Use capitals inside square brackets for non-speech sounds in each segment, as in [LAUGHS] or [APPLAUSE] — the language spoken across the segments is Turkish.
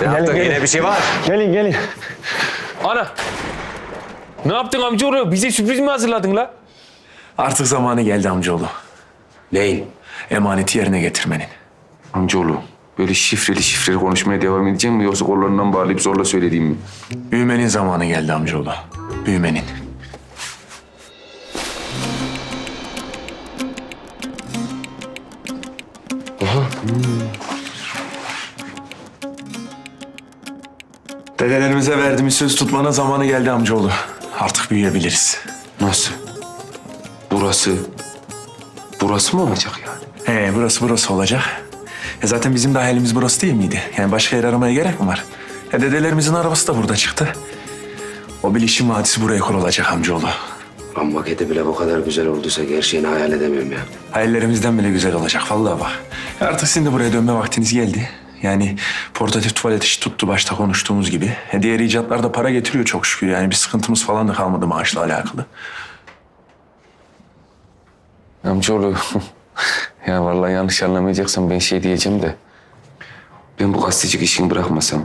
Ne yaptın? Yine bir şey var. Gelin gelin. Ana. Ne yaptın amcaoğlu? Bize sürpriz mi hazırladın la? Artık zamanı geldi amcaoğlu. Neyin? Emaneti yerine getirmenin. Amcaoğlu böyle şifreli şifreli konuşmaya devam edeceğim mi yoksa kollarından bağlayıp zorla söylediğim mi? Büyümenin zamanı geldi amcaoğlu. Büyümenin. Dedelerimize verdiğimiz söz tutmanın zamanı geldi amcaoğlu. Artık büyüyebiliriz. Nasıl? Burası... Burası mı olacak yani? He, burası burası olacak. E zaten bizim de hayalimiz burası değil miydi? Yani başka yer aramaya gerek mi var? E dedelerimizin arabası da burada çıktı. O bilişim vadisi buraya kurulacak amcaoğlu. Lan maketi bile bu kadar güzel olduysa gerçeğini hayal edemiyorum ya. Hayallerimizden bile güzel olacak vallahi bak. Artık sizin de buraya dönme vaktiniz geldi. Yani portatif tuvalet işi tuttu başta konuştuğumuz gibi. E diğer icatlar da para getiriyor çok şükür. Yani bir sıkıntımız falan da kalmadı maaşla alakalı. Amcaoğlu [LAUGHS] ya vallahi yanlış anlamayacaksan ben şey diyeceğim de. Ben bu gazetecilik işini bırakmasam.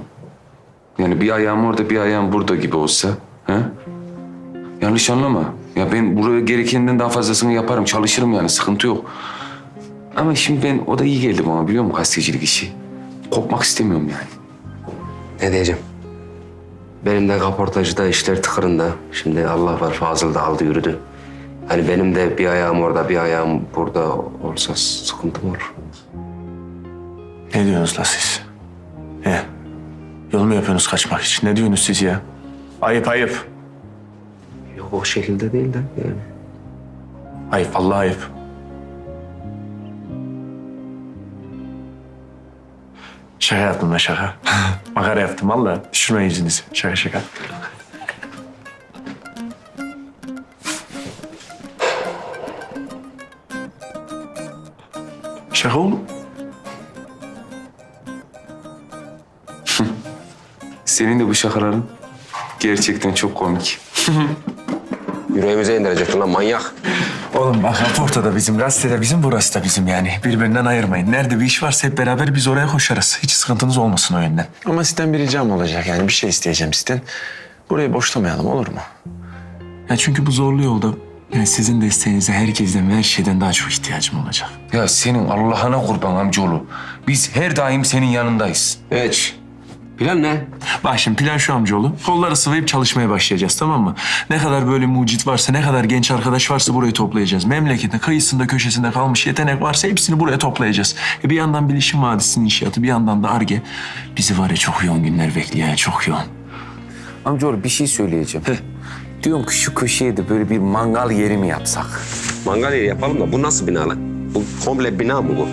Yani bir ayağım orada bir ayağım burada gibi olsa. He? Yanlış anlama. Ya ben buraya gerekenden daha fazlasını yaparım. Çalışırım yani sıkıntı yok. Ama şimdi ben o da iyi geldi bana biliyor musun gazetecilik işi. Kopmak istemiyorum yani. Ne diyeceğim? Benim de kaportajda işler tıkırında. Şimdi Allah var Fazıl da aldı yürüdü. Hani benim de bir ayağım orada bir ayağım burada olsa sıkıntım olur. Ne diyorsunuz la siz? He? Yol mu yapıyorsunuz kaçmak için? Ne diyorsunuz siz ya? Ayıp ayıp. Yok o şekilde değil de yani. Ayıp vallahi ayıp. Şaka yaptım ben şaka. [LAUGHS] Makara yaptım vallahi. Düşürmeyin yüzünüzü. Şaka şaka. Şaka oğlum. [LAUGHS] Senin de bu şakaların gerçekten çok komik. [LAUGHS] Yüreğimize indirecektin lan manyak. Oğlum bak raporta da bizim, gazetede bizim, burası da bizim yani. Birbirinden ayırmayın. Nerede bir iş varsa hep beraber biz oraya koşarız. Hiç sıkıntınız olmasın o yönden. Ama sizden bir ricam olacak yani bir şey isteyeceğim sizden. Burayı boşlamayalım olur mu? Ya çünkü bu zorlu yolda yani sizin desteğinize herkesten ve her şeyden daha çok ihtiyacım olacak. Ya senin Allah'ına kurban amcaoğlu. Biz her daim senin yanındayız. Evet. Plan ne? Bak şimdi plan şu amcaoğlu. Kolları sıvayıp çalışmaya başlayacağız tamam mı? Ne kadar böyle mucit varsa, ne kadar genç arkadaş varsa burayı toplayacağız. Memleketin kıyısında, köşesinde kalmış yetenek varsa hepsini buraya toplayacağız. E bir yandan Bilişim Vadisi'nin inşaatı, bir yandan da ARGE. Bizi var ya çok yoğun günler bekliyor ya, çok yoğun. Amcaoğlu bir şey söyleyeceğim. Diyorum ki şu köşeye de böyle bir mangal yeri mi yapsak? Mangal yeri yapalım da bu nasıl bina lan? Bu komple bina mı bu?